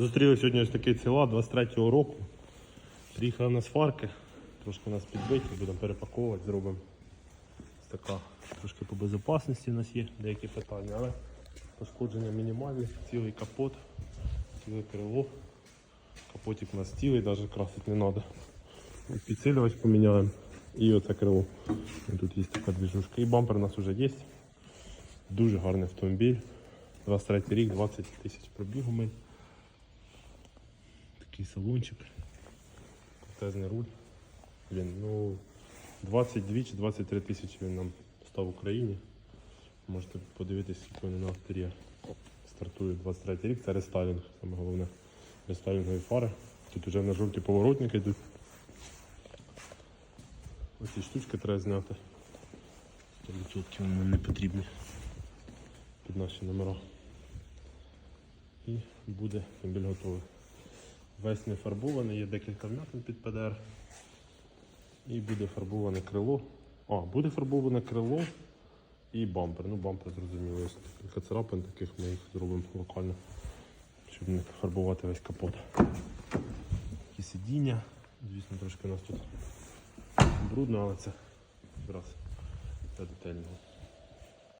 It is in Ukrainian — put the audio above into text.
Зустріли сьогодні ось такий ціла 23-го року. Приїхали на сварки, трошки нас підбиті, будемо перепаковувати, зробимо ось така трошки по безпечності у нас є деякі питання, але пошкодження мінімальні, цілий капот, ціле крило. Капотик у нас цілий, навіть красити не треба. Підсилювач поміняємо і оце крило. Тут є така двіжушка. І бампер у нас вже є. Дуже гарний автомобіль. 23 рік, 20 тисяч пробігу ми. Такий салончик. Протезний руль. Блін, ну 22 чи 23 тисячі він нам став в Україні. Можете подивитися, скільки вони на авторі стартують 23 рік. Це рестайлінг, саме головне. Рестайлінгові фари. Тут вже на жовті поворотники йдуть. Ось ці штучки треба зняти. 100% вони не потрібні під наші номера. І буде автомобіль готовий. Весь не фарбований, є декілька вмятин під ПДР. І буде фарбоване крило. А, буде фарбоване крило і бампер. Ну, бампер зрозуміло, кілька царапин таких ми їх зробимо локально, щоб не фарбувати весь капот. Такі сидіння. Звісно, трошки у нас тут брудно, але це якраз для детального.